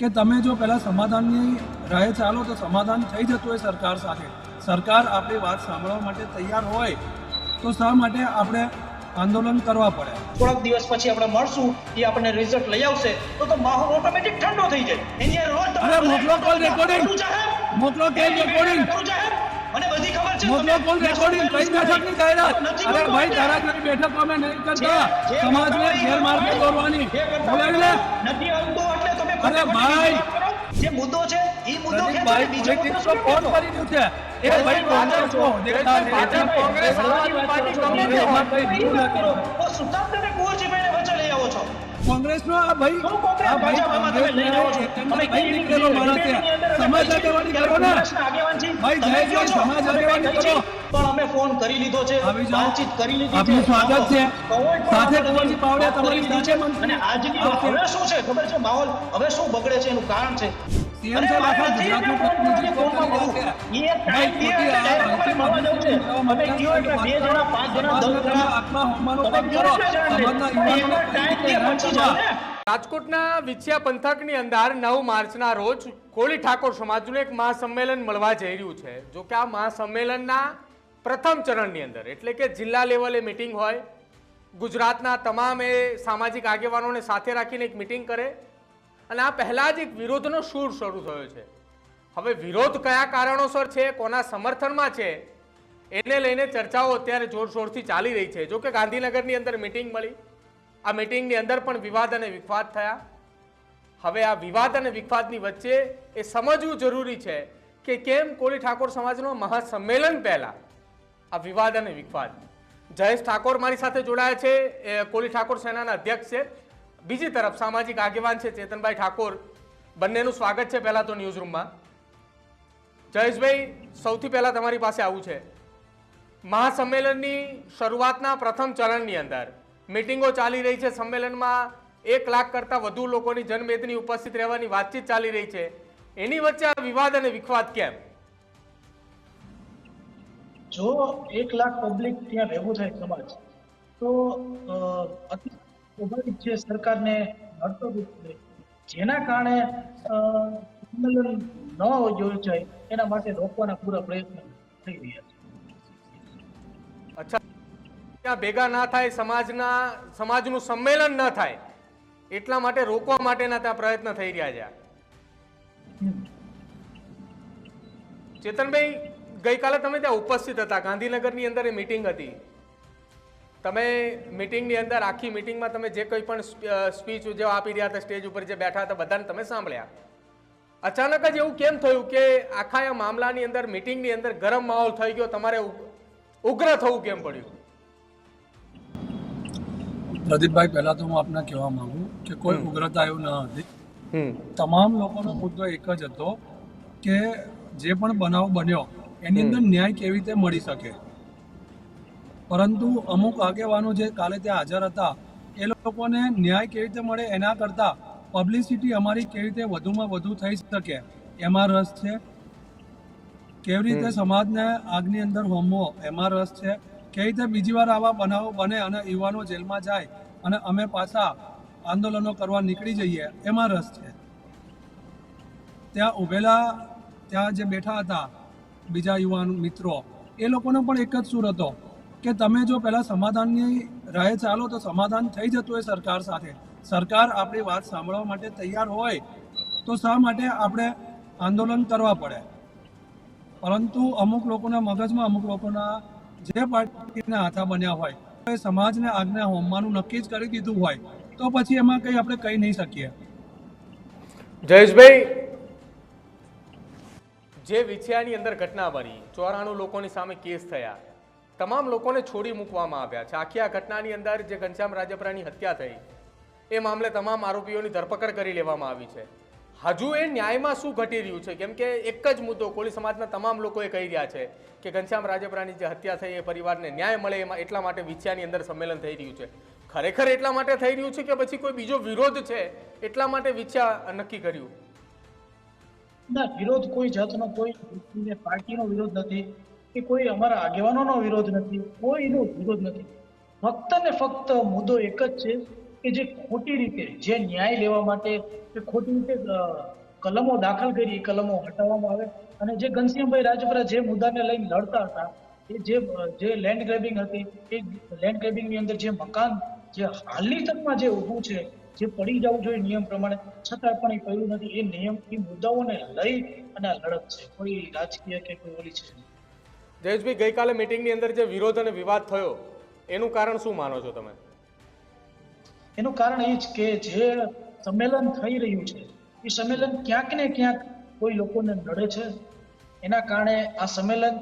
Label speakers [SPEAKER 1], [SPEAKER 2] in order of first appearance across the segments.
[SPEAKER 1] કે તમે જો પહેલાં સમાધાનની રાહે ચાલો તો સમાધાન થઈ જતું હોય સરકાર સાથે. સરકાર આપણી વાત સાંભળવા માટે તૈયાર હોય તો શા માટે આપણે આંદોલન કરવા પડે?
[SPEAKER 2] થોડાક દિવસ પછી આપણે મળશું એ આપણને રિઝલ્ટ લઈ આવશે તો તો માહોલ ઓટોમેટિક ઠંડો થઈ જાય. એની રોજ
[SPEAKER 1] અરે મોકલો કોલ રેકોર્ડિંગ. મોકલો કેમ રેકોર્ડિંગ
[SPEAKER 2] મને બધી ખબર છે
[SPEAKER 1] મોકલો કોલ રેકોર્ડિંગ કઈ બેઠકની જાહેરાત? અરે ભાઈ તારા જેવી બેઠક અમે નહીં કરતા. સમાજને ગેરમાર્ગે દોરવાની. બોલાવી લે
[SPEAKER 2] નથી આવતો એટલે
[SPEAKER 1] અરે ભાઈ.
[SPEAKER 2] જે મુદ્દો છે એ મુદ્દો
[SPEAKER 1] કે
[SPEAKER 2] ભાઈ બીજો
[SPEAKER 1] પોલિટિક્સ
[SPEAKER 2] મુદ્દો શું
[SPEAKER 1] કોણ કરી રહ્યું છે. એ ભાઈ પાછળ છો. દેખતા
[SPEAKER 2] ભાજપ, કોંગ્રેસ, સમાજવાદી પાર્ટી ગમે તે હોય.
[SPEAKER 1] કઈ ભૂલ
[SPEAKER 2] વાત કરો.
[SPEAKER 1] ઓ
[SPEAKER 2] સુતામ તમે કામ તમે કુંવરજીભાઈને વચ્ચે લઈ આવો છો.
[SPEAKER 1] કોંગ્રેસનો આ ભાઈ
[SPEAKER 2] કોંગ્રેસ
[SPEAKER 1] આ ભાઈ
[SPEAKER 2] તમે લઈને આવો છો? તમે કઈ
[SPEAKER 1] નીકળેલો માણસ છે સમાજ આગેવાની કરો ને. ભાઈ જય જય સમાજ આગેવાની કરો.
[SPEAKER 2] પણ અમે ફોન કરી લીધો છે વાતચીત કરી લીધી
[SPEAKER 1] આપનું સ્વાગત છે. સાથે
[SPEAKER 2] આપણે
[SPEAKER 1] પાવડિયા
[SPEAKER 2] કરી
[SPEAKER 1] તમારી
[SPEAKER 2] લીધી
[SPEAKER 1] સાથે
[SPEAKER 2] છે. અને આજની. હવે શું છે? ખબર છે? માહોલ હવે શું બગડે છે? એનું કારણ છે.
[SPEAKER 1] સાહેબ આખા ગુજરાતનું પ્રતિનિધિત્વ
[SPEAKER 2] કરી એટલે બે જણા, પાંચ જણા, દસ જણા.
[SPEAKER 1] આત્મા કામ કરો. સમાજના
[SPEAKER 2] પછી
[SPEAKER 3] રાજકોટના વિછિયા પંથકની અંદર નવ માર્ચના રોજ કોળી ઠાકોર સમાજનું એક મહાસંમેલન મળવા જઈ રહ્યું છે. જો કે આ મહાસંમેલનના પ્રથમ ચરણની અંદર. એટલે કે જિલ્લા લેવલે મિટિંગ હોય, ગુજરાતના તમામ એ સામાજિક આગેવાનોને સાથે રાખીને એક મિટિંગ કરે. અને આ પહેલાં જ એક વિરોધનો સૂર શરૂ થયો છે. હવે વિરોધ કયા કારણોસર છે, કોના સમર્થનમાં છે, એને લઈને ચર્ચાઓ અત્યારે જોરશોરથી ચાલી રહી છે. જો કે ગાંધીનગરની અંદર મિટિંગ મળી. આ મિટિંગની અંદર પણ વિવાદ અને વિખવાદ થયા. હવે આ વિવાદ અને વિખવાદની વચ્ચે એ સમજવું જરૂરી છે કે કેમ કોળી ઠાકોર સમાજનો મહાસંમેલન પહેલા આ વિવાદ અને વિખવાદ. જયેશ ઠાકોર મારી સાથે જોડાયા છે. કોળી ઠાકોર સેનાના અધ્યક્ષ છે. બીજી તરફ સામાજિક આગેવાન છે ચેતનભાઈ ઠાકોર. બંનેનું સ્વાગત છે પહેલાં તો ન્યૂઝ રૂમમાં જયેશભાઈ, સૌથી પહેલાં તમારી પાસે આવું છે. મહાસંમેલનની શરૂઆતના પ્રથમ ચરણની અંદર મિટિંગો ચાલી રહી છે. સંમેલનમાં એક લાખ કરતાં વધુ લોકોની જનમેદની ઉપસ્થિત રહેવાની વાતચીત ચાલી રહી છે. એની વચ્ચે આ વિવાદ અને વિખવાદ કેમ?
[SPEAKER 2] જો એક લાખ પબ્લિક ત્યાં ભેગું થાય સમાજ તો સ્વાભાવિક છે સરકારને નડતરરૂપ જેના કારણે સંમેલન ન યોજાય એના માટે રોકવાના પૂરા પ્રયત્ન થઈ રહ્યા છે.
[SPEAKER 3] અચ્છા ત્યાં ભેગા ના થાય સમાજના સમાજનું સંમેલન ન થાય એટલા માટે રોકવા માટેના ત્યાં પ્રયત્ન થઈ રહ્યા છે. ચેતનભાઈ ગઈકાલે તમે ત્યાં ઉપસ્થિત હતા. ગાંધીનગરની અંદર એ મિટિંગ હતી. તમે મિટિંગની અંદર આખી મિટિંગમાં તમે જે કંઈ પણ સ્પીચ જે આપી રહ્યા હતા સ્ટેજ ઉપર જે બેઠા હતા બધાને તમે સાંભળ્યા. અચાનક જ એવું કેમ થયું કે આખા આ મામલાની અંદર મિટિંગની અંદર ગરમ માહોલ થઈ ગયો તમારે ઉગ્ર થવું કેમ પડ્યું?
[SPEAKER 1] પ્રદીપભાઈ પહેલા તો હું આપને કહેવા માંગુ કે કોઈ ઉગ્રતા એવું ન હતી. તમામ લોકોનો મુદ્દો એક જ હતો કે જે પણ બનાવ બન્યો એની અંદર ન્યાય કેવી રીતે મળી શકે? પરંતુ અમુક આગેવાનો જે કાલે ત્યાં હાજર હતા એ લોકોને ન્યાય કેવી રીતે મળે એના કરતાં પબ્લિસિટી અમારી કેવી રીતે વધુમાં વધુ થઈ શકે એમાં રસ છે? કેવી રીતે સમાજને આગની અંદર હોમવો એમાં રસ છે? કેવી રીતે બીજી વાર આવા બનાવો બને અને યુવાનો જેલમાં જાય અને અમે પાછા આંદોલનો કરવા નીકળી જઈએ એમાં રસ છે. ત્યાં ઉભેલા ત્યાં જે બેઠા હતા બીજા યુવાન મિત્રો, એ લોકોનો પણ એક જ સૂર હતો કે તમે જો પહેલાં સમાધાનની રાહે ચાલો તો સમાધાન થઈ જતું હોય સરકાર સાથે. સરકાર આપણી વાત સાંભળવા માટે તૈયાર હોય તો શા માટે આપણે આંદોલન કરવા પડે? પરંતુ અમુક લોકોના મગજમાં અમુક લોકોના જે પાર્ટીના હાથા બન્યા હોય, એ સમાજને આજ્ઞા હોમવાનું નક્કી જ કરી દીધું હોય, તો પછી એમાં કંઈ આપણે કહી નહીં શકીએ.
[SPEAKER 3] જયેશભાઈ જે વિછિયાની અંદર ઘટના બની, ચોરાણું લોકોની સામે કેસ થયા. તમામ લોકોને છોડી મૂકવામાં આવ્યા છે. આખી આ ઘટનાની અંદર જે ઘનશ્યામ રાજપરાની હત્યા થઈ, એ મામલે તમામ આરોપીઓની ધરપકડ કરી લેવામાં આવી છે. હજુ એ ન્યાયમાં શું ઘટી રહ્યું છે? કેમ કે એક જ મુદ્દો કોળી સમાજના તમામ લોકોએ કહી રહ્યા છે કે ઘનશ્યામ રાજપરાની જે હત્યા થઈ, એ પરિવારને ન્યાય મળે, એમાં એટલા માટે વિછિયાની અંદર સંમેલન થઈ રહ્યું છે. ખરેખર એટલા માટે થઈ રહ્યું છે કે પછી કોઈ બીજો વિરોધ છે? એટલા માટે વિછિયા નક્કી કર્યું.
[SPEAKER 2] ના, વિરોધ કોઈ જાતનો, કોઈ પાર્ટીનો વિરોધ નથી કે કોઈ અમારા આગેવાનોનો વિરોધ નથી, કોઈનો વિરોધ નથી. ફક્ત ને ફક્ત મુદ્દો એક જ છે કે જે ખોટી રીતે, જે ન્યાય લેવા માટે કે ખોટી રીતે કલમો દાખલ કરી, એ કલમો હટાવવામાં આવે અને જે ઘનશ્યામભાઈ રાજપરા જે મુદ્દાને લઈને લડતા હતા, એ જે જે લેન્ડ ગ્રેબિંગ હતી, એ લેન્ડ ગ્રેબિંગની અંદર જે મકાન, જે હાલની તકમાં જે ઊભું છે જે પડી જવું જોઈએ નિયમ પ્રમાણે. છતાં પણ એ પડ્યું નથી. એ નિયમ એ મુદ્દાઓને લઈ અને આ લડત છે. કોઈ રાજકીય કે કોઈ ઓલી છે.
[SPEAKER 3] જયેશભાઈ ગઈકાલે મિટિંગની અંદર જે વિરોધ અને વિવાદ થયો એનું કારણ શું માનો છો તમે?
[SPEAKER 2] એનું કારણ એ જ કે જે સંમેલન થઈ રહ્યું છે એ સંમેલન ક્યાંક ને ક્યાંક કોઈ લોકોને નડે છે. એના કારણે આ સંમેલન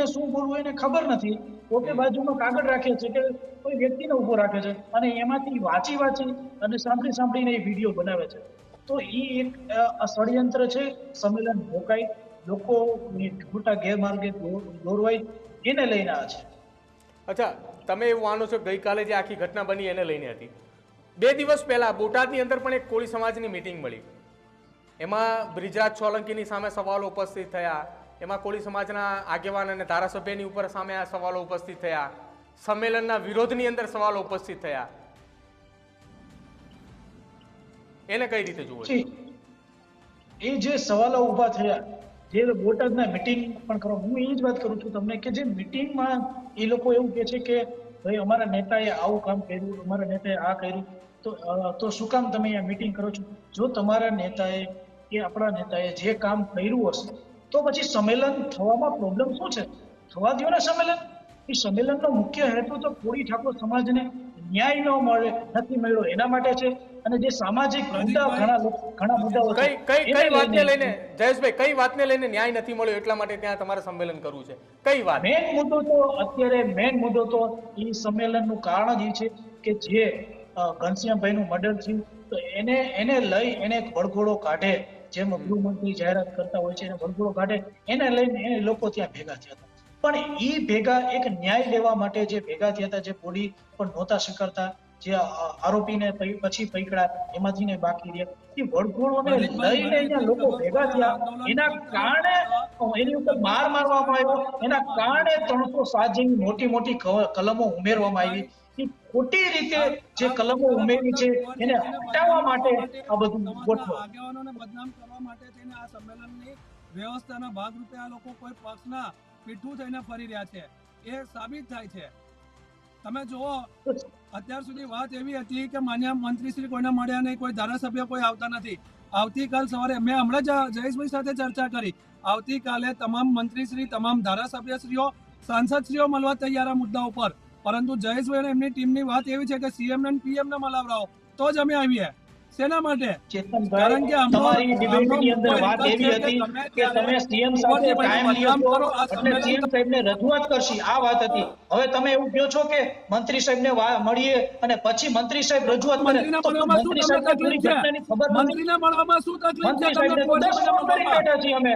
[SPEAKER 2] એને શું બોલવું એને ખબર નથી. પોતે બાજુમાં કાગળ રાખે છે કે કોઈ વ્યક્તિને ઊભો રાખે છે. અને એમાંથી વાંચી વાંચી અને સાંભળી સાંભળીને એ વીડિયો બનાવે છે. તો એ એક ષડયંત્ર છે સંમેલન રોકાય લોકો ખોટા ગેરમાર્ગે દોરવાય એને લઈને આ છે.
[SPEAKER 3] અચ્છા તમે એવું માનો છો ગઈકાલે જે આખી ઘટના બની એને લઈને હતી. બે દિવસ પહેલા બોટાદની અંદર પણ એક કોળી સમાજની મિટિંગ મળી. એમાં બ્રિજરાજ સોલંકીની સામે સવાલો ઉપસ્થિત થયા. એમાં કોળી સમાજના આગેવાન અને ધારાસભ્યની ઉપર સામે આ સવાલો ઉપસ્થિત થયા. સંમેલનના વિરોધની અંદર સવાલો ઉપસ્થિત થયા. એને કઈ રીતે જુઓ?
[SPEAKER 2] એ જે સવાલો ઊભા થયા, જે બોટાદના મિટિંગ પણ કરો હું એ જ વાત કરું છું તમને કે જે મિટિંગમાં એ લોકો એવું કહે છે કે, ભાઈ, અમારા નેતાએ આવું કામ કર્યું, અમારા નેતાએ આ કર્યું. તો તો શું કામ તમે અહીંયા મિટિંગ કરો છો? જો તમારા નેતાએ કે આપણા નેતાએ જે કામ કર્યું હશે તો પછી સંમેલન થવામાં પ્રોબ્લેમ શું છે? થવા દો ને સંમેલન? એ સંમેલનનો મુખ્ય હેતુ તો કોળી ઠાકોર સમાજને ન્યાય ન મળે નથી મળ્યો એના માટે છે. અને જે સામાજિક મુદ્દા ઘણા ઘણા મુદ્દાઓ
[SPEAKER 3] કઈ કઈ કઈ વાતને
[SPEAKER 2] લઈને-
[SPEAKER 3] જયેશભાઈ કઈ વાતને લઈને ન્યાય નથી મળ્યો એટલા માટે ત્યાં તમારે સંમેલન કરવું છે? કઈ વાત?
[SPEAKER 2] મેન મુદ્દો તો અત્યારે મેન મુદ્દો તો એ સંમેલનનું કારણ જ એ છે કે જે ઘનશ્યામભાઈનું મર્ડર થયું તો એને એને લઈ એને એક વળઘોડો કાઢે જેમ ગૃહમંત્રી જાહેરાત કરતા હોય છે એને વળઘોડો કાઢે એને લઈને એ લોકો ત્યાં ભેગા થયા હતા. પણ એ ભેગા એક ન્યાય લેવા માટે જે ભેગા થયા હતા જે બોડી પણ નહોતા સ્વીકારતા જે આરોપીને પછી પકડ્યા એમાંથી ને બાકી રહ્યા. એ વળઘોડોને લઈને અહીંયા લોકો ભેગા થયા. એના કારણે એની ઉપર માર મારવામાં આવ્યો. એના કારણે ત્રણસો સાત જેવી મોટી મોટી કલમો ઉમેરવામાં આવી. ખોટી રીતે જે કલમો ઉમેરી છે, એને હટાવવા માટે આ બધું ગોઠવો.
[SPEAKER 1] આગેવાનોને બદનામ કરવા માટે થઈને આ સંમેલનની વ્યવસ્થાના ભાગરૂપે આ લોકો કોઈ પક્ષના પીઠું થઈને ફરી રહ્યા છે. એ સાબિત થાય છે. તમે જુઓ, અત્યાર સુધી વાત એવી હતી કે માન્ય મંત્રી શ્રી કોઈને મળ્યા નહીં, કોઈ ધારાસભ્ય કોઈ આવતા નથી. આવતીકાલ સવારે મેં હમણાં જ જયેશભાઈ સાથે ચર્ચા કરી. આવતીકાલે તમામ મંત્રીશ્રી, તમામ ધારાસભ્યશ્રીઓ, સાંસદશ્રીઓ મળવા તૈયાર આ મુદ્દા ઉપર. પરંતુ જયેશભાઈ અને એમની ટીમની વાત એવી છે કે સીએમ ને પીએમ ને મલાવરાઓ તો જ અમે આવીએ. શેના માટે? કારણ કે
[SPEAKER 2] તમારી ડિબેટની અંદર વાત એવી હતી કે તમે સીએમ સાથે ટાઈમ લ્યો
[SPEAKER 1] કરો, આ
[SPEAKER 2] એટલે સીએમ સાહેબને રજૂઆત કરશી આ વાત હતી. હવે તમે એવું કહો છો કે મંત્રી સાહેબને મળીએ અને પછી મંત્રી સાહેબ રજૂઆત કરે તો મંત્રી સાહેબને પૂરી ઘટનાની ખબર
[SPEAKER 1] મંત્રીને મળવામાં શું તકલીફ છે? તમને
[SPEAKER 2] ફોન કરી બેઠા છીએ અમે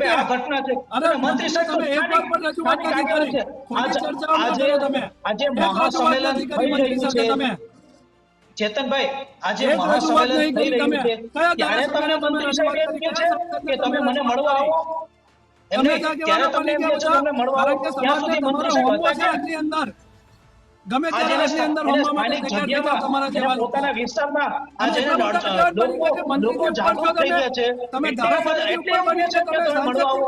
[SPEAKER 2] કે આ ઘટના છે. અને મંત્રી સાહેબ
[SPEAKER 1] તમે એક વાર પણ રજૂઆત નથી કરી.
[SPEAKER 2] છે. આજે- આજે મહાસંમેલન થઈ રહ્યું છે.
[SPEAKER 1] તમે.
[SPEAKER 2] ચેતનભાઈ આજે મહાસંમેલન થઈ રહ્યું છે. ત્યારે તમને મંત્રી સાહેબ એમ
[SPEAKER 1] કે
[SPEAKER 2] છે કે તમે મને મળવા આવો. એમ
[SPEAKER 1] તમે
[SPEAKER 2] નહીં,
[SPEAKER 1] ત્યાં
[SPEAKER 2] ત્યારે તમને એમ કે છે તમને મળવા આવો. ત્યાં સુધી મંત્રી સાહેબ હતા?
[SPEAKER 1] અંદર? ગમે ત્યારે અંદર
[SPEAKER 2] સ્થાનિક
[SPEAKER 1] તૈયાર તમારા
[SPEAKER 2] જગ્યામાં
[SPEAKER 1] જેવા
[SPEAKER 2] પોતાના વિસ્તારમાં આજે લોકો લોકો જાગૃત થઈ ગયા છે.
[SPEAKER 1] તમે
[SPEAKER 2] એટલે
[SPEAKER 1] ઉપર બની
[SPEAKER 2] છે કે
[SPEAKER 1] તમે
[SPEAKER 2] તમે મળવા આવો.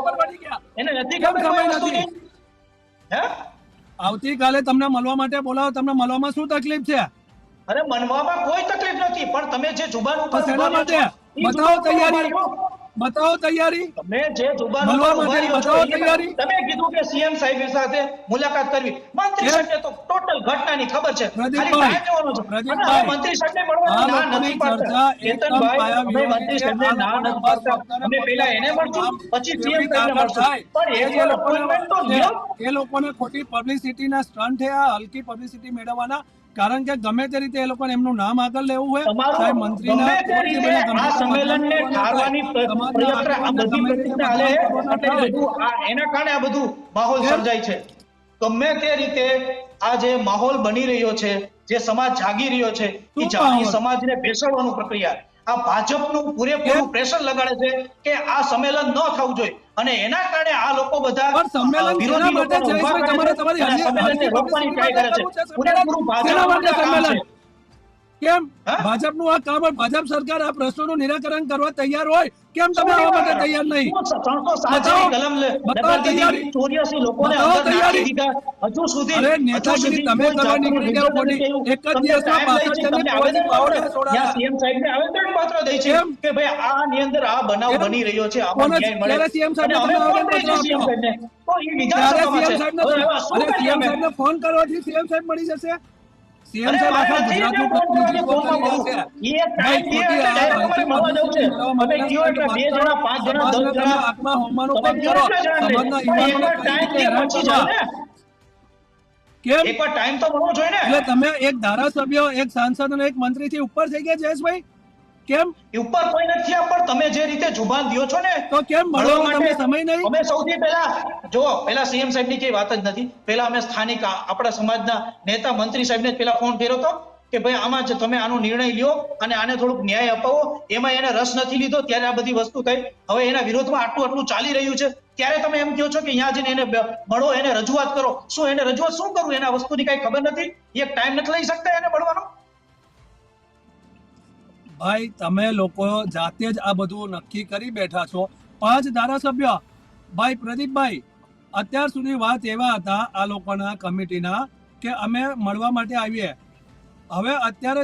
[SPEAKER 2] એને નથી ખબર
[SPEAKER 1] ખબર નથી?
[SPEAKER 2] હે?
[SPEAKER 1] આવતીકાલે તમને મળવા માટે બોલાવો તમને મળવામાં શું તકલીફ છે?
[SPEAKER 2] અરે મનવામાં કોઈ તકલીફ નથી પણ તમે જે જુબાન ઉપર
[SPEAKER 1] બતાવો તૈયારી બતાવો તૈયારી
[SPEAKER 2] તમે જે જુબાન ઉપર
[SPEAKER 1] બતાવો તૈયારી.
[SPEAKER 2] તમે કીધું કે સીએમ સાહેબ સાથે મુલાકાત કરવી મંત્રી? સાહેબને તો ટોટલ ઘટનાની ખબર છે ખાલી
[SPEAKER 1] પ્રદીપભાઈ,
[SPEAKER 2] ના છે. મંત્રી સાહેબને
[SPEAKER 1] આ
[SPEAKER 2] ના નથી પાડતા.
[SPEAKER 1] પાયા
[SPEAKER 2] અમે મંત્રી સાહેબને ના નથી પાડતા. અમે પહેલા એને મળશું પછી સીએમ સાહેબને મળશું પણ
[SPEAKER 1] એ લોકોને
[SPEAKER 2] તો
[SPEAKER 1] એ લોકોને ખોટી પબ્લિસિટીના સ્ટન્ટ છે આ હલકી પબ્લિસિટી મેળવવાના કારણ કે ગમે તે રીતે એ લોકોને એમનું નામ આગળ લેવું હોય સાહેબ મંત્રીના
[SPEAKER 2] આ સંમેલનને ઠારવાની પ્રયત્ન આ બધી
[SPEAKER 1] ગમે તે રીતે
[SPEAKER 2] પ્રતિજ્ઞા હાલે એટલે બધું એના કારણે આ બધું માહોલ સર્જાય છે ગમે તે રીતે આ જે માહોલ બની રહ્યો છે જે સમાજ જાગી રહ્યો છે એ જાગી? સમાજને બેસાડવાનું પ્રક્રિયા આ ભાજપનું પૂરેપૂરું પ્રેશર લગાડે છે કે આ સંમેલન ન થવું જોઈએ. અને એના કારણે આ લોકો બધા વિરોધી લોકો
[SPEAKER 1] તમારી
[SPEAKER 2] રોકવાની ટ્રાય કરે છે. પૂરેપૂરું ભાજપનું કામ?
[SPEAKER 1] ભાજપનું આ કામ ભાજપ સરકાર આ પ્રશ્નોનું નિરાકરણ કરવા તૈયાર હોય? કેમ તમે આવવા માટે તૈયાર નહીં? અરે નેતાગીરી તમે કરવા નીકળી ગયા
[SPEAKER 2] આવ્યું.
[SPEAKER 1] એક જ દિવસમાં પાછળ
[SPEAKER 2] લઈ છે,
[SPEAKER 1] જઈને
[SPEAKER 2] તમને
[SPEAKER 1] કોઈ
[SPEAKER 2] આવેદન
[SPEAKER 1] પાવડર
[SPEAKER 2] પત્ર-
[SPEAKER 1] છોડાવે.
[SPEAKER 2] ત્યાં CM સાહેબને આવેદન પત્ર દે છે કે ભાઈ આ ની અંદર આ બનાવ બની રહ્યો છે આમાં ન્યાય મળે.
[SPEAKER 1] ત્યારે સીએમ સાહેબને તમે આવેદન પત્ર
[SPEAKER 2] CM તો એ
[SPEAKER 1] સીએમ
[SPEAKER 2] અમે?
[SPEAKER 1] સાહેબને ફોન કરવાથી સીએમ સાહેબ મળી જશે? સીએમ સાહેબ આખા ગુજરાતનું પ્રતિનિધિત્વ
[SPEAKER 2] તમે
[SPEAKER 1] એક ધારાસભ્ય એક સાંસદ અને એક મંત્રી થી ઉપર થઈ ગયા જયેશભાઈ? કેમ?
[SPEAKER 2] ઉપર કોઈ નથી પણ તમે જે રીતે જુબાન દિયો છો ને
[SPEAKER 1] તો કેમ
[SPEAKER 2] મળવા માટે
[SPEAKER 1] સમય નહીં?
[SPEAKER 2] અમે સૌથી પહેલા જો પહેલા સીએમ સાહેબની કઈ વાત જ નથી. પહેલા અમે સ્થાનિક આપણા સમાજના નેતા મંત્રી સાહેબને પહેલા ફોન કર્યો હતો કે ભાઈ આમાં જે તમે આનો નિર્ણય લ્યો અને આને થોડુંક ન્યાય અપાવો. એમાં એને રસ નથી લીધો ત્યારે આ બધી વસ્તુ થઈ. હવે એના વિરોધમાં આટલું આટલું ચાલી રહ્યું છે. ત્યારે તમે એમ કહો છો કે અહીંયા જઈને એને મળો એને રજૂઆત કરો. શું એને રજૂઆત શું કરવું એના વસ્તુની કઈ ખબર નથી. એક ટાઈમ નથી લઈ શકતા એને મળવાનો
[SPEAKER 1] ભાઈ, તમે લોકો જાતે જ આ બધું નક્કી કરી બેઠા છો. પાંચ ધારાસભ્ય. ભાઈ, પ્રદીપભાઈ, અત્યાર સુધી વાત એવા હતા આ લોકોના કમિટીના કે અમે મળવા માટે આવીએ. હવે અત્યારે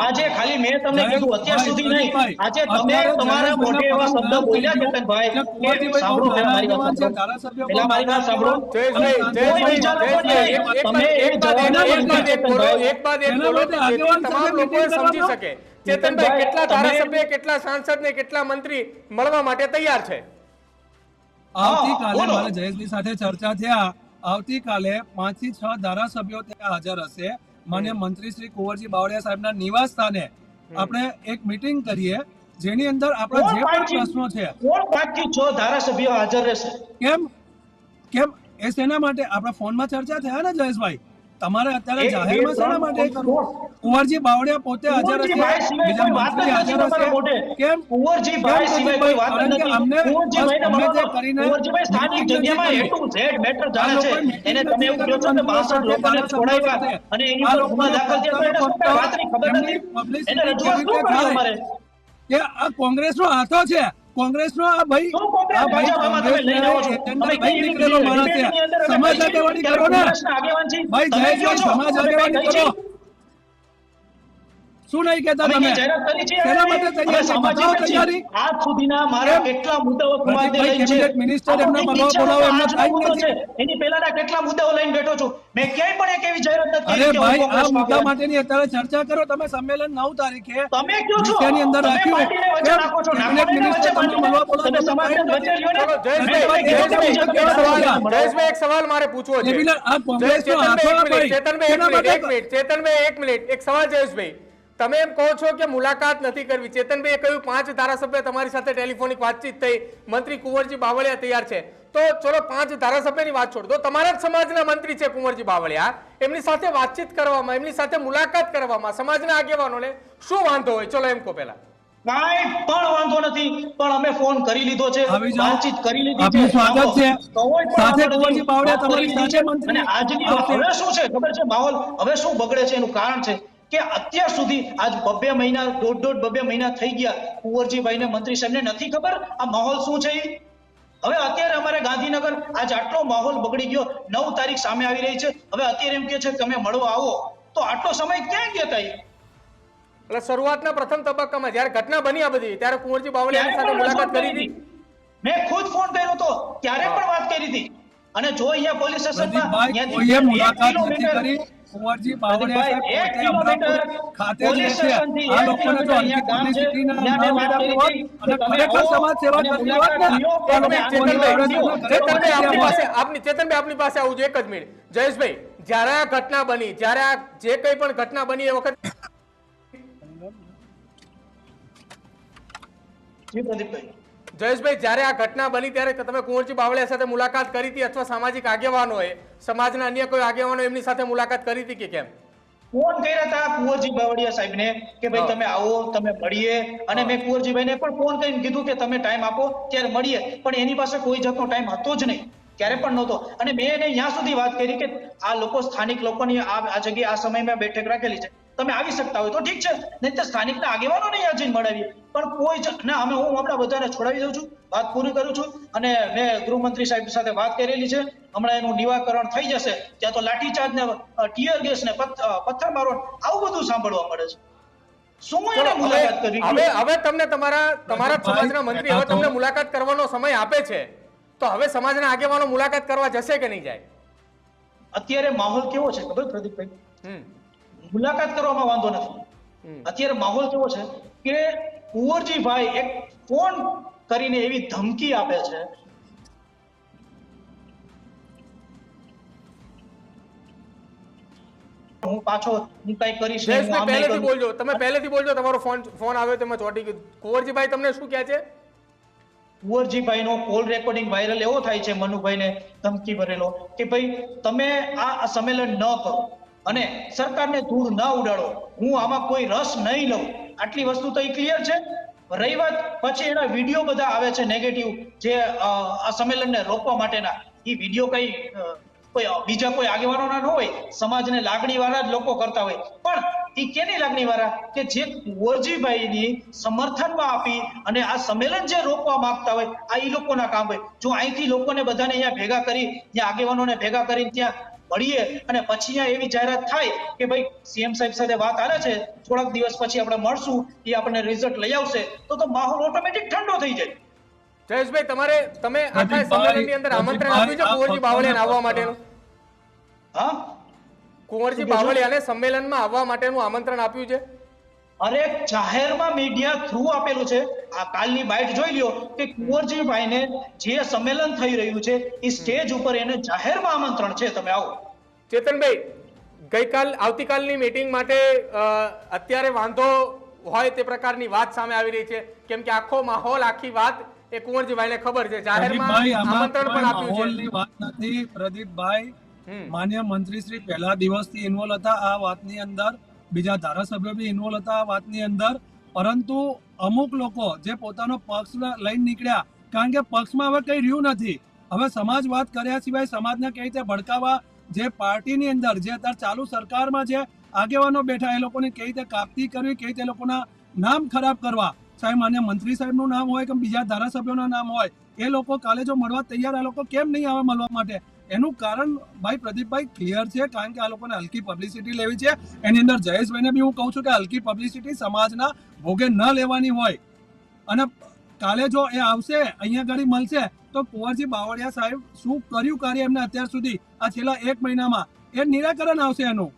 [SPEAKER 2] આજે ખાલી મેં તમને કીધું અત્યાર સુધી નહીં. આજે તમે તમારા મોઢે એવા શબ્દ બોલ્યા ચેતનભાઈ કે સાંભળો મારી વાત સાંભળો. પહેલા મારી વાત સાંભળો.
[SPEAKER 3] જયેશભાઈ જયેશભાઈ જયેશભાઈ, એક- એક
[SPEAKER 2] તમે
[SPEAKER 3] એક બાદ એક બોલો એક બાદ એક બોલો
[SPEAKER 1] આગેવાન
[SPEAKER 3] તમામ લોકો સમજી શકે. ચેતનભાઈ કેટલા ધારાસભ્ય કેટલા સાંસદ ને કેટલા મંત્રી મળવા માટે તૈયાર છે?
[SPEAKER 1] આવતીકાલે મારે જયેશભાઈ સાથે ચર્ચા થયા. આવતીકાલે પાંચથી છ ધારાસભ્યો ત્યાં હાજર હશે. માન્ય મંત્રી શ્રી કુંવરજી બાવળિયા સાહેબના નિવાસ સ્થાને આપણે એક મીટિંગ કરીએ જેની અંદર આપણા જે પણ પ્રશ્નો છ.
[SPEAKER 2] ધારાસભ્યો હાજર રહેશે?
[SPEAKER 1] કેમ? કેમ? એ શેના માટે આપણા ફોનમાં ચર્ચા થયા ને જયેશભાઈ? તમારે અત્યારે જાહેરમાં શેના માટે કરવું? કુંવરજી બાવળિયા પોતે હાજર હશે. કેમ?
[SPEAKER 2] કુંવરજીભાઈ સિવાય કોઈ વાત નથી.
[SPEAKER 1] અમને અમે જે કરીને
[SPEAKER 2] કુંવરજીભાઈ સ્થાનિક જગ્યામાં એ ટુ ઝેડ મેટર જાણે છે. એને તમે એવું કહો છો કે 62 લોકોને છોડાવ્યા અને એની
[SPEAKER 1] પર
[SPEAKER 2] ઉપર દાખલ થયા તો એને શું વાતની ખબર નથી. એને રજૂઆત શું કરવી અમારે?
[SPEAKER 1] કે આ કોંગ્રેસનો હાથો છે. કોંગ્રેસનો આ ભાઈ
[SPEAKER 2] કોંગ્રેસ?
[SPEAKER 1] આ ભાઈ ભાઈ નીકળેલો માણસ છે. સમાજ આગેવાની કરો ને. ભાઈ
[SPEAKER 2] જય
[SPEAKER 1] સમાજ આગેવાની કરો? શું નહીં કહેતા તમે? શેના માટે તૈયાર? છે? બતાવો તૈયારી.
[SPEAKER 2] આજ સુધીના મારા કેટલા મુદ્દાઓ
[SPEAKER 1] પ્રદીપભાઈ
[SPEAKER 2] છે.
[SPEAKER 1] મિનિસ્ટર એમને
[SPEAKER 2] બધી
[SPEAKER 1] બોલાવો એમનો ટાઈમ નથી.
[SPEAKER 2] એની પહેલાના કેટલા મુદ્દાઓ લઈને બેઠો છું? મેં ક્યાંય પણ એક એવી જાહેરાત નથી
[SPEAKER 1] અરે ભાઈ આ મુદ્દા માટેની અત્યારે ચર્ચા કરો. તમે સંમેલન 9 તારીખે
[SPEAKER 2] તમે કયો છો?
[SPEAKER 1] તેની અંદર રાખ્યું કેમ? કેબિનેટ મિનિસ્ટર તમને મળવા બોલાવો
[SPEAKER 2] તમે સમાજને વચ્ચે લ્યો ને.
[SPEAKER 3] જયેશભાઈ જયેશભાઈ એક સવાલ? જયેશભાઈ. એક સવાલ મારે પૂછવો છે.
[SPEAKER 1] આ કોંગ્રેસનો
[SPEAKER 3] ચેતનભાઈ
[SPEAKER 1] હાથો
[SPEAKER 3] ચેતનભાઈ એક મિનિટ,
[SPEAKER 1] માટે
[SPEAKER 3] એક મિનિટ ચેતનભાઈ એક મિનિટ એક સવાલ જયેશભાઈ. તમે એમ કહો છો કે મુલાકાત નથી કરવી. ચેતનભાઈએ કહ્યું પાંચ ધારાસભ્ય તમારી સાથે ટેલિફોનિક વાતચીત થઈ. મંત્રી કુંવરજી બાવળિયા તૈયાર છે. તો ચલો પાંચ ધારાસભ્યની વાત છોડ. દો તમારા જ સમાજના મંત્રી છે કુંવરજી બાવળિયા. એમની સાથે વાતચીત કરવામાં એમની સાથે મુલાકાત કરવામાં સમાજના આગેવાનોને શું વાંધો હોય? ચલો એમ કહો પહેલા.
[SPEAKER 2] કાંઈ પણ વાંધો નથી પણ અમે ફોન કરી લીધો છે વાતચીત કરી લીધી છે.
[SPEAKER 1] સ્વાગત છે.
[SPEAKER 2] તો કોઈ પણ
[SPEAKER 1] સાથે કુંવરજી બાવળિયા તમારી સાથે મંત્રી
[SPEAKER 2] અને આજની હવે શું છે? ખબર છે? માહોલ હવે શું બગડે છે એનું કારણ છે? કે અત્યાર સુધી આજ બબે મહિના દોઢ દોઢ બબે મહિના થઈ ગયા કુંવરજીભાઈને મંત્રી સાહેબને નથી ખબર? આ માહોલ શું છે? હવે અત્યારે અમારે ગાંધીનગર આજ આટલો માહોલ બગડી ગયો નવ તારીખ સામે આવી રહી છે. હવે અત્યારે એમ કે છે તમે મળવા આવો. તો આટલો સમય ક્યાં ગયો તા
[SPEAKER 3] એટલે શરૂઆતના પ્રથમ તબક્કામાં જ્યારે ઘટના બની આ બધી ત્યારે કુંવરજી બાવળિયાની સાથે મુલાકાત કરી હતી.
[SPEAKER 2] મેં ખુદ ફોન કર્યો તો ત્યારે પણ વાત કરી હતી. અને જો અહીંયા પોલીસ સ્ટેશનમાં
[SPEAKER 1] મુલાકાત નથી કરી? કુંવરજી બાવળિયા સાહેબ ખાતે જ છે આ લોકોને જો નામ હોત અને ખરેખર સમાજ સેવા કરતી હોત ને,
[SPEAKER 2] ચેતનભાઈ
[SPEAKER 3] આપની પાસે આપની ચેતનભાઈ આપની પાસે આવું છે એક જ મિનિટ. જયેશભાઈ જ્યારે આ ઘટના બની જ્યારે આ જે કંઈ પણ ઘટના બની એ વખત
[SPEAKER 2] જી પ્રદીપભાઈ.
[SPEAKER 3] જયેશભાઈ જ્યારે આ ઘટના બની ત્યારે તમે કુંવરજી બાવળિયા સાથે મુલાકાત કરી હતી અથવા સામાજિક આગેવાનોએ? સમાજના અન્ય કોઈ આગેવાનો એમની સાથે મુલાકાત કરી હતી કે કેમ?
[SPEAKER 2] ફોન કર્યા હતા કુંવરજી બાવળિયા સાહેબને કે ભાઈ તમે આવો તમે મળીએ. અને. મેં કુંવરજીભાઈને પણ ફોન કરીને કીધું કે તમે ટાઈમ આપો ત્યારે મળીએ. પણ એની પાસે કોઈ જાતનો ટાઈમ હતો જ નહીં. ક્યારે પણ નહોતો. અને મેં એને ત્યાં સુધી વાત કરી કે આ લોકો સ્થાનિક લોકોની આ આ જગ્યાએ આ સમયમાં બેઠક રાખેલી છે. તમે આવી શકતા હોય તો ઠીક છે. નહીં તો સ્થાનિકના આગેવાનોને અહીંયા જઈને મળાવીએ. પણ કોઈ જ ના અમે હું હમણાં બધાને છોડાવી દઉં છું. વાત પૂરી કરું છું. અને મેં ગૃહમંત્રી સાહેબ સાથે વાત કરેલી છે. હમણાં એનું નિવાકરણ થઈ જશે. ત્યાં તો લાઠીચાર્જ ને ટીયર ગેસ ને પથ્થર મારો આવું બધું સાંભળવા મળે છે. શું એને
[SPEAKER 3] ચલો,
[SPEAKER 2] મુલાકાત
[SPEAKER 3] હવે હવે હવે તમને તમારા તમારા સમાજના મંત્રી હવે તમને મુલાકાત કરવાનો સમય આપે છે. તો હવે સમાજના આગેવાનો મુલાકાત કરવા જશે કે નહીં જાય?
[SPEAKER 2] અત્યારે માહોલ કેવો છે? ખબર પ્રદીપભાઈ? મુલાકાત કરવામાં વાંધો નથી. અત્યારે માહોલ કેવો છે કે કુંવરજીભાઈ એક ફોન કરીને એવી ધમકી આપે છે. હું પાછો હું કઈ કરીશ નહીં,
[SPEAKER 3] પહેલેથી બોલજો. તમે પહેલેથી બોલજો તમારો ફોન ફોન આવ્યો તેમાં ચોટી ગયું. કુંવરજીભાઈ તમને શું કહે છે?
[SPEAKER 2] કુંવરજીભાઈનો કોલ રેકોર્ડિંગ વાયરલ એવો થાય છે મનુભાઈને ધમકી ભરેલો કે ભાઈ તમે આ સંમેલન ન કરો. અને સરકારને ધૂળ ન ઉડાડો. હું આમાં કોઈ રસ નહીં લઉં. આટલી વસ્તુ તો એ ક્લિયર છે. રહી વાત પછી એના વીડિયો બધા આવે છે નેગેટિવ જે આ સંમેલનને રોકવા માટેના. એ વીડિયો કઈ કોઈ બીજા કોઈ આગેવાનોના ન હોય. સમાજને લાગણી વાળા જ લોકો કરતા હોય. પણ એ કેની લાગણી વાળા કે જે કુંવરજીભાઈની સમર્થનમાં આપી અને આ સંમેલન જે રોકવા માંગતા હોય, આ એ લોકોના કામ હોય. જો અહીંથી લોકોને બધાને અહીંયા ભેગા કરી, ત્યાં આગેવાનોને ભેગા કરીને ત્યાં મળીએ અને પછી આ એવી જાહેરાત થાય કે ભાઈ સીએમ સાહેબ સાથે વાત આવે છે થોડાક દિવસ પછી આપણે મળશું એ આપણને રિઝલ્ટ લઈ આવશે તો તો માહોલ ઓટોમેટિક ઠંડો થઈ જાય.
[SPEAKER 3] જયેશભાઈ તમારે તમે આખા સંમેલનની અંદર આમંત્રણ આપ્યું છે કુંવરજી બાવળિયાને આવવા માટેનું?
[SPEAKER 2] હા?
[SPEAKER 3] કુંવરજી બાવળિયાને સંમેલનમાં આવવા માટેનું આમંત્રણ આપ્યું છે?
[SPEAKER 2] અરે જાહેરમાં મીડિયા થ્રુ આપેલું છે. આ કાલની બાઇટ જોઈ લ્યો કે કુંવરજીભાઈને જે સંમેલન થઈ રહ્યું છે એ સ્ટેજ ઉપર એને જાહેરમાં આમંત્રણ છે. તમે આવો.
[SPEAKER 3] ચેતનભાઈ ગઈકાલ આવતીકાલની મીટિંગ માટે અત્યારે વાંધો હોય તે પ્રકારની વાત સામે આવી રહી છે. કેમ કે આખો માહોલ આખી વાત એ કુંવરજીભાઈને ખબર છે. જાહેરમાં આમંત્રણ પણ આપ્યું છે.
[SPEAKER 1] વાત નથી. પ્રદીપભાઈ માન્ય મંત્રી શ્રી પહેલા દિવસથી ઇન્વોલ્વ હતા. આ વાતની અંદર બીજા ધારાસભ્યો બી ઇન્વોલ્વ હતા વાતની અંદર. પરંતુ અમુક લોકો જે પોતાનો પક્ષ લઈને નીકળ્યા, કારણ કે પક્ષમાં હવે કઈ રહ્યું નથી. હવે સમાજ વાત કર્યા સિવાય સમાજને કઈ રીતે ભડકાવા જે પાર્ટીની અંદર, જે અત્યારે ચાલુ સરકારમાં જે આગેવાનો બેઠા, એ લોકોને કઈ રીતે કાપતી કરવી, કઈ રીતે લોકોના નામ ખરાબ કરવા. સાહેબ, માન્ય મંત્રી સાહેબનું નામ હોય કે બીજા ધારાસભ્યોના નામ હોય, એ લોકો કાલે જો મળવા તૈયાર, આ લોકો કેમ નહીં આવે મળવા માટે? એનું કારણ ભાઈ પ્રદીપભાઈ ક્લિયર છે, કારણ કે આ લોકોને હલકી પબ્લિસિટી લેવી છે. એની અંદર જયેશભાઈને બી હું કહું છું કે હલકી પબ્લિસિટી સમાજના ભોગે ન લેવાની હોય. અને કાલે જો એ આવશે, અહીંયા ઘડી મળશે, તો કુંવરજી બાવળિયા સાહેબ શું કર્યું કાર્ય એમને અત્યાર સુધી? આ છેલ્લા એક મહિનામાં. એ નિરાકરણ આવશે એનું.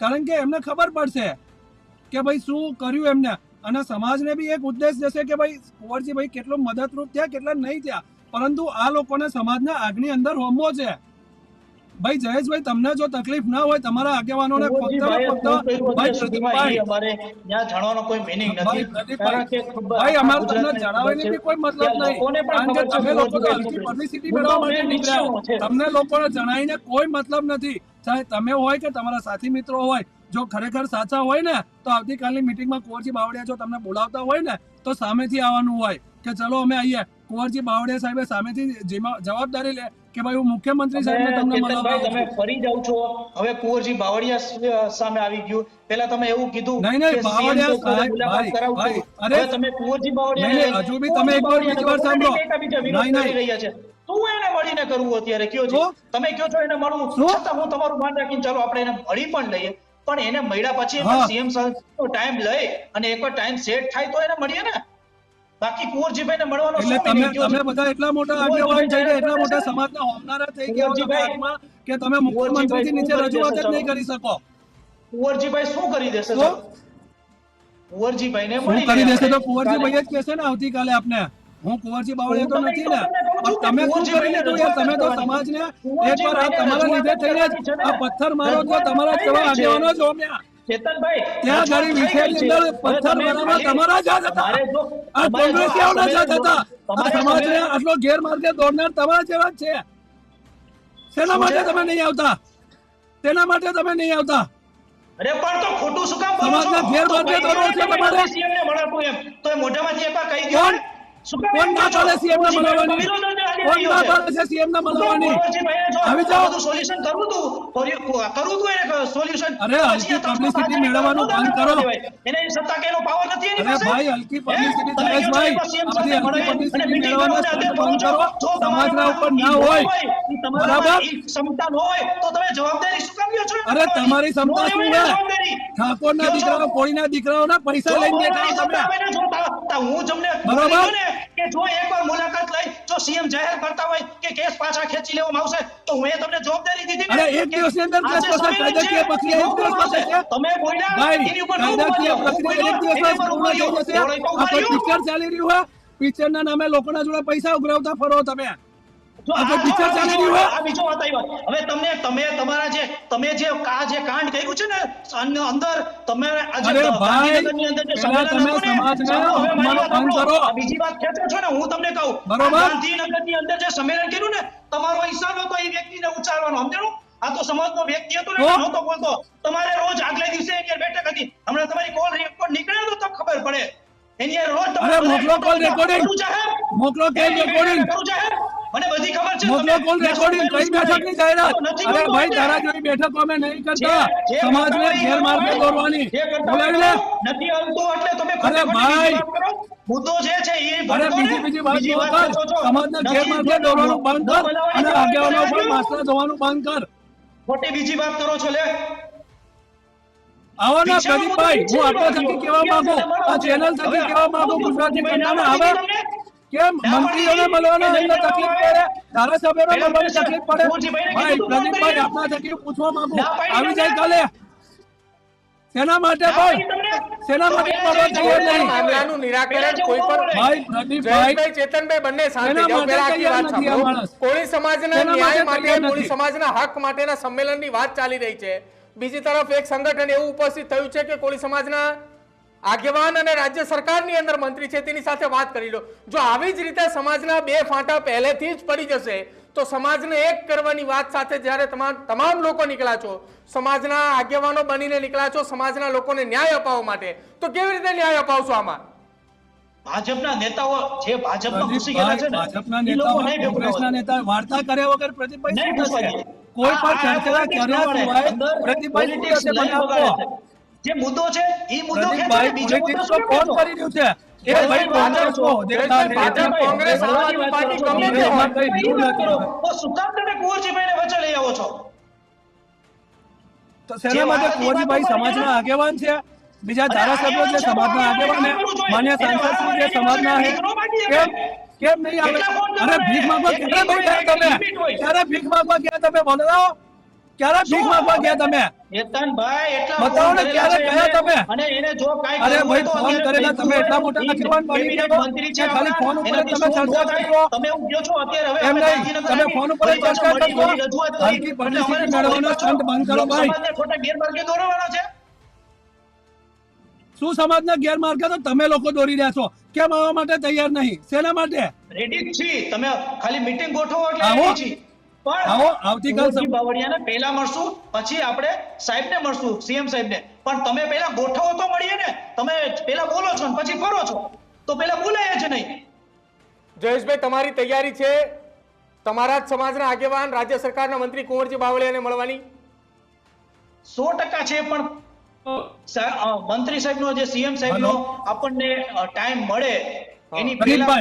[SPEAKER 1] કારણ કે એમને ખબર પડશે કે ભાઈ શું કર્યું એમને. અને સમાજને બી એક ઉદ્દેશ જશે કે ભાઈ કુંવરજી ભાઈ કેટલો મદદરૂપ થયા, કેટલા નહીં થયા. પરંતુ આ લોકોને સમાજના આગની અંદર હોમવો છે. ભાઈ જયેશભાઈ તમને જો તકલીફ ના હોય તમારા આગેવાનોને ફક્ત ફક્ત ભાઈ
[SPEAKER 2] સુધીમાં અમારે ત્યાં જણાવવાનો કોઈ
[SPEAKER 1] મીનિંગ
[SPEAKER 2] નથી. કારણ કે
[SPEAKER 1] ભાઈ અમારે તમને જણાવવાની બી કોઈ મતલબ નહીં. કારણ કે તમે લોકો તો હલકી પબ્લિસિટી મેળવવા માટે નીકળ્યા તમને લોકોને જણાવીને કોઈ મતલબ નથી. ચાહે તમે હોય કે તમારા સાથી મિત્રો હોય જો ખરેખર સાચા હોય ને તો આવતીકાલની મીટિંગમાં કુંવરજી બાવળિયા જો તમને બોલાવતા હોય ને તો સામેથી આવવાનું હોય કે ચલો અમે આવીએ. કુંવરજી બાવળિયા સાહેબે સામેથી જીમા- જવાબદારી લે કે ભાઈ હું મુખ્યમંત્રી સાહેબને તમને મળવા
[SPEAKER 2] તમે ફરી જાઓ છો. હવે કુંવરજી બાવળિયા સામે આવી ગયું. પહેલા તમે એવું કીધું
[SPEAKER 1] નહીં, નહીં, બાવળિયા સાહેબ, ભાઈ, અરે,
[SPEAKER 2] તમે કુંવરજી
[SPEAKER 1] નહીં, હજુ બી તમે એક વાર બીજી વાર સાંભળો. નહીં, નહીં.
[SPEAKER 2] રહ્યા છે તું એને મળીને કરવું અત્યારે કયો છો? તમે કયો છો એને મળવું? છતાં હું તમારું માન રાખીને ચાલો આપણે એને મળી પણ લઈએ. પણ એને મળ્યા પછી સીએમ સાહેબ ટાઈમ લઈ અને એકવાર ટાઈમ સેટ થાય તો એને મળીએ ને. બાકી કુંવરજીભાઈને મળવાનો સમય
[SPEAKER 1] તમે તમે બધા એટલા મોટા આગેવાન થઈ ગયા એટલા મોટા સમાજના હોમનારા થઈ ગયા કે તમે મુખ્યમંત્રીથી નીચે રજૂઆત જ નહીં કરી શકો.
[SPEAKER 2] કુંવરજીભાઈ શું કરી દેશે કુંવરજીભાઈને મળી
[SPEAKER 1] કરી દેશે તો? કુંવરજીભાઈ જ કહેશે ને આવતીકાલે આપને. હું કુંવરજી બાવળિયા તો નથી ને. તમે શું કરી યાર તમે તો સમાજને એકવાર આ તમારા લીધે થઈને જ આ પથ્થર મારો
[SPEAKER 2] તો
[SPEAKER 1] તમારા જેવા આગેવાનો જ હોમ્યા
[SPEAKER 2] ચેતનભાઈ
[SPEAKER 1] ત્યાં
[SPEAKER 2] રજૂઆત
[SPEAKER 1] વિખેરની અંદર પથ્થર મારવામાં તમારા જ હતા. આ કોંગ્રેસીઓના જ હતા આ સમાજને આટલો ગેરમાર્ગે દોડનાર તમારા જેવા જ છે શેના માટે તમે નહીં આવતા તેના માટે તમે નહીં આવતા
[SPEAKER 2] અરે પણ તો ખોટું શું કામ બોલો છો?
[SPEAKER 1] સમાજના ગેરમાર્ગે છે તમારે?
[SPEAKER 2] CM ને મળાતું એમ. તો એ મોઢામાંથી કહી દ્યો
[SPEAKER 1] કોણ?
[SPEAKER 2] ને. શું કામ
[SPEAKER 1] ના
[SPEAKER 2] કહો છો?
[SPEAKER 1] પાડે CM ને મળવાની?
[SPEAKER 2] વિરોધ જ આજે
[SPEAKER 1] કોણ ના
[SPEAKER 2] છે.
[SPEAKER 1] છે CM ને મળવાની? આવી જાઓ.
[SPEAKER 2] બધું કરવું એને.
[SPEAKER 1] અરે, હલકી
[SPEAKER 2] આજે
[SPEAKER 1] મેળવવાનું બંધ કરો.
[SPEAKER 2] એને સત્તા કે એનો power નથી એની પાસે.
[SPEAKER 1] ભાઈ, હલકી? થાય ભાઈ. હલકી મેળવવાના બંધ કરો. સમાજના ઉપર ના હોય.
[SPEAKER 2] ઈ ક્ષમતા ન હોય તો તમે જવાબદારી શું કામ છો
[SPEAKER 1] અરે તમારી ક્ષમતા શું. ઠાકોરના? દીકરાઓ કોળીના દીકરાઓના પૈસા લઈને બેઠા
[SPEAKER 2] હું તમને
[SPEAKER 1] બરાબર?
[SPEAKER 2] કે જો એકવાર મુલાકાત લઈ જો સીએમ જાહેર કરતા હોય કે કેસ પાછા ખેંચી લેવામાં આવશે તો હું એ તમને જવાબદારી દીધી
[SPEAKER 1] અરે, એક દિવસની અંદર કેસ
[SPEAKER 2] આજે
[SPEAKER 1] કાયદાકીય પ્રક્રિયા એક દિવસ
[SPEAKER 2] આવશે. તમે બોલ્યા એની ઉપર
[SPEAKER 1] કાયદાકીય
[SPEAKER 2] રહ્યો.
[SPEAKER 1] પ્રક્રિયા એક
[SPEAKER 2] હું બોલ્યો,
[SPEAKER 1] દિવસમાં
[SPEAKER 2] એની
[SPEAKER 1] પૂર્ણ થઈ જશે આ પિક્ચર ચાલી રહ્યું હોય પિક્ચરના નામે લોકોના જોડે પૈસા ઉઘરાવતા ફરો તમે
[SPEAKER 2] હવે તમને તમે તમારા જે તમે જે આ જે કાંડ કર્યું છે ને અંદર તમે આ જે
[SPEAKER 1] અરે ભાઈ,
[SPEAKER 2] ગાંધીનગરની અંદર જે
[SPEAKER 1] પહેલા
[SPEAKER 2] સંમેલન
[SPEAKER 1] તમે
[SPEAKER 2] હતું ને,
[SPEAKER 1] સમાજને
[SPEAKER 2] સાંભળો, હવે મારી વાત
[SPEAKER 1] અપમાન
[SPEAKER 2] સાંભળો.
[SPEAKER 1] કરો.
[SPEAKER 2] આ બીજી વાત ખેંચો છો ને હું તમને કહું.
[SPEAKER 1] બરોબર.
[SPEAKER 2] આ અંદર જે સંમેલન કર્યું ને તમારો હિસાબ હતો એ વ્યક્તિને ઉચ્ચારવાનો સમજાણું આ તો સમાજનો વ્યક્તિ હતો ને નહોતો બોલતો. તમારે રોજ આગલે દિવસે એની બેઠક હતી. હમણાં તમારી કોલ રેકોર્ડ નીકળે તો ખબર પડે. એની રોજ તમારે
[SPEAKER 1] મોકલો call
[SPEAKER 2] રેકોર્ડિંગ.
[SPEAKER 1] મોકલો call
[SPEAKER 2] એ- મને બધી ખબર છે
[SPEAKER 1] મોકલો કોલ રેકોર્ડિંગ કઈ? બેઠકની જાહેરાત? અરે ભાઈ. તારા જેવી બેઠકો અમે નહીં કરતા. સમાજને ગેરમાર્ગે દોરવાની. બોલાવી લે.
[SPEAKER 2] નથી આવતો એટલે તમે
[SPEAKER 1] અરે ભાઈ.
[SPEAKER 2] મુદ્દો જે છે એ
[SPEAKER 1] અરે બીજી બીજી વાત
[SPEAKER 2] જો
[SPEAKER 1] કર. સમાજના ગેરમાર્ગે દોરવાનું બંધ કર અને આગેવાનો પર
[SPEAKER 2] માસ્ટર
[SPEAKER 1] માસલા બંધ કર.
[SPEAKER 2] ખોટી બીજી વાત કરો છો લે.
[SPEAKER 1] આવો ને પ્રદીપભાઈ હું આપણા થકી કહેવા માંગુ? આ ચેનલ થકી કહેવા માંગુ? ગુજરાતી જનતાને આવે? કેમ? મંત્રીઓને મળવાનો એમને તકલીફ પડે? ધારાસભ્યોને મળવાની તકલીફ પડે? ભાઈ પ્રદીપભાઈ આપના તકલીફ પૂછવા માંગુ. આવી જાય કાલે શેના માટે ભાઈ શેના માટે મળવા
[SPEAKER 3] જોઈએ
[SPEAKER 1] નહીં.
[SPEAKER 3] મામલાનું નિરાકરણ કોઈ પણ
[SPEAKER 1] ભાઈ પ્રદીપભાઈ
[SPEAKER 3] ચેતનભાઈ બંને શાંતિ જાઓ. પહેલા આખી વાત સાંભળો. કોળી સમાજના ન્યાય
[SPEAKER 1] માટે
[SPEAKER 3] માટે કોળી સમાજના હક માટેના સંમેલનની વાત ચાલી રહી છે. બીજી તરફ એક સંગઠન એવું ઉપસ્થિત થયું છે કે કોળી સમાજના આગેવાન અને રાજ્ય સરકારની અંદર મંત્રી છે તેની સાથે વાત કરી લો. જો આવી જ રીતે સમાજના બે ફાંટા પહેલેથી જ પડી જશે તો સમાજને એક કરવાની વાત સાથે જ્યારે તમામ તમામ લોકો નીકળ્યા છો સમાજના આગેવાનો બનીને નીકળ્યા છો સમાજના લોકોને ન્યાય અપાવવા માટે તો કેવી રીતે ન્યાય અપાવશો આમાં?
[SPEAKER 2] ભાજપના નેતાઓ જે ભાજપમાં ઘૂસી ગયેલા છે
[SPEAKER 1] ભાજપના નેતાઓ કોંગ્રેસના નેતા વાર્તા કર્યા વગર પ્રદીપભાઈ. કોઈ પણ ચર્ચા કર્યા સિવાય પ્રદીપભાઈ
[SPEAKER 2] જે મુદ્દો છે એ મુદ્દો ખેંચો ને બીજો મુદ્દો શું
[SPEAKER 1] કોણ કરી રહ્યું છે. એ ભાઈ કોંગ્રેસ છો.
[SPEAKER 3] ભાજપ, કોંગ્રેસ, આમ આદમી પાર્ટી ગમે તે હોય.
[SPEAKER 2] તો શું તમે કુંવરજીભાઈને વચ્ચે લઈ આવો છો.
[SPEAKER 1] તો શેના માટે કુંવરજીભાઈ સમાજના આગેવાન છે? બીજા ધારાસભ્યો છે સમાજના આગેવાન છે? માન્ય સાંસદ શ્રી જે સમાજના છે કેમ? કેમ નહીં? આવે અરે ભીખ માંગવા કેટલા ભાઈ ગયા તમે? ક્યારે ભીખ માંગવા ગયા તમે? બોલો. ક્યારે ભીખ માંગવા ગયા તમે?
[SPEAKER 2] ચેતનભાઈ એટલા
[SPEAKER 1] બતાવો ને ક્યારે ગયા તમે?
[SPEAKER 2] અને એને જો કાંઈ
[SPEAKER 1] અરે ભાઈ, ફોન કરેલા તમે એટલા મોટા
[SPEAKER 2] ઈ
[SPEAKER 1] બની ગયા
[SPEAKER 2] મંત્રી છે
[SPEAKER 1] ખાલી ફોન ઉપર તમે
[SPEAKER 2] શું
[SPEAKER 1] ચર્ચા
[SPEAKER 2] ન તમે હું છો અત્યારે હવે
[SPEAKER 1] એમ નહીં તમે ફોન ઉપર ચર્ચા
[SPEAKER 2] મળી,
[SPEAKER 1] કરશો
[SPEAKER 2] મળી રજૂઆત કરી.
[SPEAKER 1] હલકી
[SPEAKER 2] એટલે અમારે
[SPEAKER 1] પબ્લિસિટી
[SPEAKER 2] શું
[SPEAKER 1] મેળવવાનો
[SPEAKER 2] પાછો
[SPEAKER 1] બંધ કરો ભાઈ.
[SPEAKER 2] ખોટા ગેરમાર્ગે દોરવાનો છે.
[SPEAKER 1] શું સમાજના ગેરમાર્ગે તો તમે લોકો દોરી રહ્યા છો? કેમ આવવા માટે તૈયાર નહીં? શેના માટે?
[SPEAKER 2] રેડી છીએ. તમે ખાલી મીટિંગ ગોઠવો એટલે રેડી છીએ. પણ
[SPEAKER 1] આવો, આવતીકાલ
[SPEAKER 2] બાવળિયાને પહેલા મળશું પછી આપણે સાહેબને મળશું સીએમ સાહેબને. પણ તમે પહેલા ગોઠવો તો મળીએ ને. તમે પહેલા બોલો છો ને પછી ફરો છો. તો પહેલા બોલાય જ નહીં.
[SPEAKER 3] જયેશભાઈ તમારી તૈયારી છે તમારા જ સમાજના આગેવાન રાજ્ય સરકારના મંત્રી કુંવરજી બાવળિયાને મળવાની?
[SPEAKER 2] સો ટકા છે પણ મંત્રી સાહેબનો જે સીએમ સાહેબનો આપણને ટાઈમ મળે એની પહેલા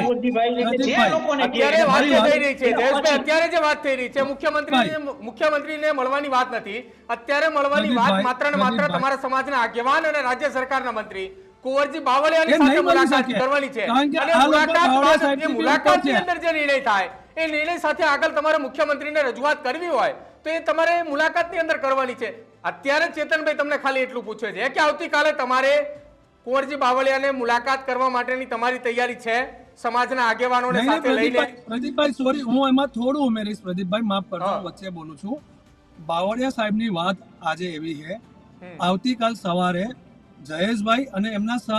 [SPEAKER 2] જે લોકોને
[SPEAKER 3] અત્યારે વાત
[SPEAKER 2] મારી
[SPEAKER 3] જે
[SPEAKER 2] વાત-
[SPEAKER 3] થઈ રહી છે જયેશભાઈ અત્યારે જે વાત થઈ રહી છે મુખ્યમંત્રીને મુખ્યમંત્રીને મળવાની વાત નથી. અત્યારે મળવાની વાત માત્ર ને માત્ર તમારા સમાજના આગેવાન અને રાજ્ય સરકારના મંત્રી કુંવરજી બાવળિયાની સાથે મુલાકાત કરવાની છે. અને મુલાકાત
[SPEAKER 1] બાવળિયા
[SPEAKER 3] બાદ
[SPEAKER 1] સાહેબની
[SPEAKER 3] એ
[SPEAKER 1] ટીમ
[SPEAKER 3] મુલાકાતની અંદર જે નિર્ણય થાય એ નિર્ણય સાથે આગળ તમારે મુખ્યમંત્રીને રજૂઆત કરવી હોય તો એ તમારે મુલાકાતની અંદર કરવાની છે. અત્યારે ચેતનભાઈ તમને ખાલી એટલું પૂછે છે કે આવતીકાલે તમારે કુંવરજી બાવળિયાને મુલાકાત કરવા માટેની તમારી તૈયારી છે સમાજના આગેવાનોને સાથે લઈને?
[SPEAKER 1] પ્રદીપભાઈ સોરી હું એમાં થોડું ઉમેરીશ. પ્રદીપભાઈ માફ કરજો વચ્ચે બોલું છું. બાવળિયા સાહેબની વાત આજે એવી છે. આવતીકાલ સવારે જયેશભાઈ અને એમના સહ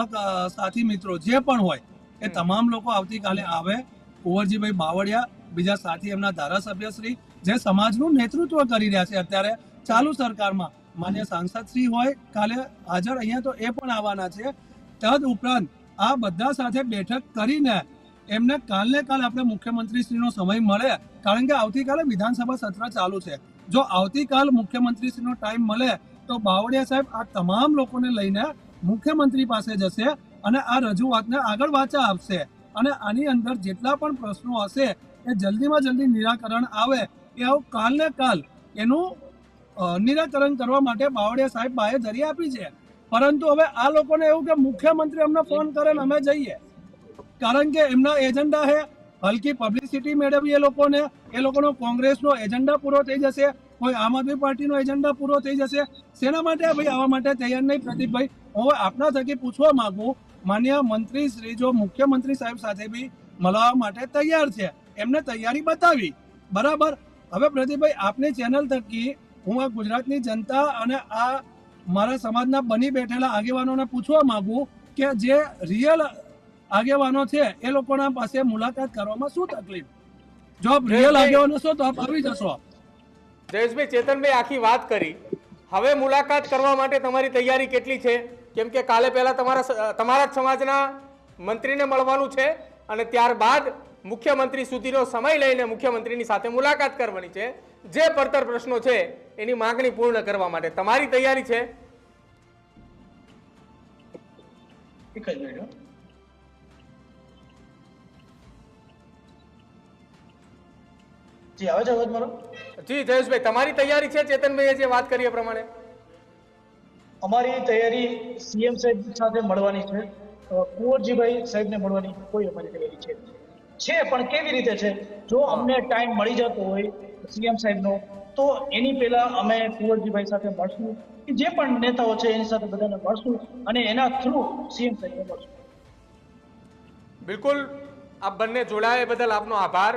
[SPEAKER 1] સાથી મિત્રો જે પણ હોય એ તમામ લોકો આવતીકાલે આવે. કુંવરજીભાઈ બાવળિયા બીજા સાથી એમના ધારાસભ્ય શ્રી જે સમાજનું નેતૃત્વ કરી રહ્યા છે અત્યારે ચાલુ સરકારમાં માન્ય સાંસદ શ્રી હોય, કાલે હાજર અહીંયા તો એ પણ આવવાના છે. તદ ઉપરાંત આ બધા સાથે બેઠક કરીને એમને કાલને કાલ આપણે મુખ્યમંત્રીશ્રીનો સમય મળે, કારણ કે આવતીકાલે વિધાનસભા સત્ર ચાલુ છે. જો આવતીકાલ મુખ્યમંત્રીશ્રીનો ટાઈમ મળે, તો બાવળિયા સાહેબ આ તમામ લોકોને લઈને મુખ્યમંત્રી પાસે જશે અને આ રજૂઆતને આગળ વાચા આપશે. અને આની અંદર જેટલા પણ પ્રશ્નો હશે, એ જલ્દીમાં જલ્દી નિરાકરણ આવે, એ આવું કાલને કાલ એનું નિરાકરણ કરવા માટે બાવળિયા સાહેબ બાએ ધરી આપી છે. પરંતુ હવે આ લોકોને એવું કે મુખ્યમંત્રી અમને ફોન કરે ને અમે જઈએ. કારણ કે એમના એજન્ડા છે હલકી પબ્લિસિટી મેળવી એ લોકોને, એ લોકોનો કોંગ્રેસનો એજન્ડા પૂરો થઈ જશે, કોઈ આમ આદમી પાર્ટીનો એજન્ડા પૂરો થઈ જશે. શેના માટે ભાઈ આવવા માટે તૈયાર નહીં પ્રદીપભાઈ હું આપના થકી પૂછવા માંગુ, માન્ય મંત્રી શ્રી જો મુખ્યમંત્રી સાહેબ સાથે બી મળવા માટે તૈયાર છે. એમને તૈયારી બતાવી. બરાબર? હવે પ્રદીપભાઈ આપની ચેનલ થકી હું આ ગુજરાતની જનતા અને આ મારા સમાજના બની બેઠેલા આગેવાનોને પૂછવા માગું કે જે રિયલ આગેવાનો છે એ લોકોના પાસે મુલાકાત કરવામાં શું તકલીફ? જો આપ રિયલ આગેવાનો છો તો આપ આવી જશો.
[SPEAKER 3] જયેશભાઈ ચેતનભાઈ આખી વાત કરી. હવે મુલાકાત કરવા માટે તમારી તૈયારી કેટલી છે? કેમ કે કાલે પહેલા તમારા તમારા જ સમાજના મંત્રીને મળવાનું છે અને ત્યારબાદ મુખ્યમંત્રી સુધીનો સમય લઈને મુખ્યમંત્રીની સાથે મુલાકાત કરવાની છે. જે પડતર પ્રશ્નો છે એની માંગણી પૂર્ણ કરવા માટે તમારી તૈયારી છે?
[SPEAKER 2] એક જ મિનિટ જી આવે છે અવાજ મારો?
[SPEAKER 3] જી જયેશભાઈ તમારી તૈયારી છે? ચેતનભાઈએ જે વાત કરી એ પ્રમાણે.
[SPEAKER 2] અમારી તૈયારી સીએમ સાહેબ સાથે મળવાની છે. કુંવરજીભાઈ સાહેબને મળવાની કોઈ અમારી તૈયારી છે. છે પણ કેવી રીતે છે? જો અમને ટાઈમ મળી જતો હોય સીએમ સાહેબનો તો એની પહેલા અમે કુંવરજીભાઈ સાથે મળશું કે જે પણ નેતાઓ છે એની સાથે બધાને મળશું અને એના થ્રુ સીએમ સાહેબને મળશું.
[SPEAKER 3] બિલકુલ આપ બંને જોડાયા બદલ આપનો આભાર.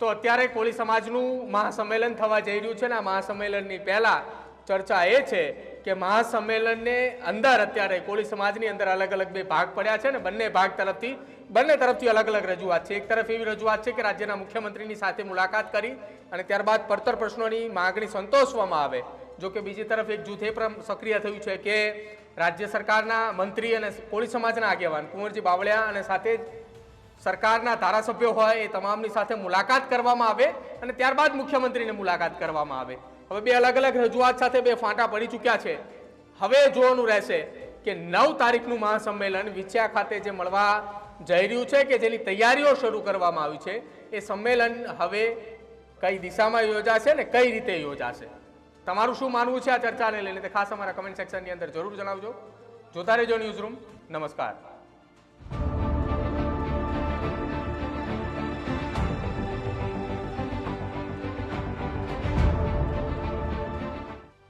[SPEAKER 3] તો અત્યારે કોળી સમાજનું મહાસંમેલન થવા જઈ રહ્યું છે ને આ મહાસંમેલનની પહેલા ચર્ચા એ છે કે મહાસંમેલનને અંદર અત્યારે કોળી સમાજની અંદર અલગ અલગ બે ભાગ પડ્યા છે ને બંને ભાગ તરફથી, બંને તરફથી અલગ અલગ રજૂઆત છે. એક તરફ એવી રજૂઆત છે કે રાજ્યના મુખ્યમંત્રીની સાથે મુલાકાત કરી અને ત્યારબાદ પડતર પ્રશ્નોની માગણી સંતોષવામાં આવે. જો કે બીજી તરફ એક જૂથ એ સક્રિય થયું છે કે રાજ્ય સરકારના મંત્રી અને કોળી સમાજના આગેવાન કુંવરજી બાવળિયા અને સાથે સરકારના ધારાસભ્યો હોય એ તમામની સાથે મુલાકાત કરવામાં આવે અને ત્યારબાદ મુખ્યમંત્રીને મુલાકાત કરવામાં આવે. હવે બે અલગ અલગ રજૂઆત સાથે બે ફાંટા પડી ચૂક્યા છે. હવે જોવાનું રહેશે કે નવ તારીખનું મહાસંમેલન વિછ્યા ખાતે જે મળવા જઈ રહ્યું છે કે જેની તૈયારીઓ શરૂ કરવામાં આવી છે, એ સંમેલન હવે કઈ દિશામાં યોજાશે ને કઈ રીતે યોજાશે? તમારું શું માનવું છે આ ચર્ચાને લઈને? તે ખાસ અમારા કમેન્ટ સેક્શનની અંદર જરૂર જણાવજો. જોતા રહેજો ન્યૂઝ રૂમ નમસ્કાર.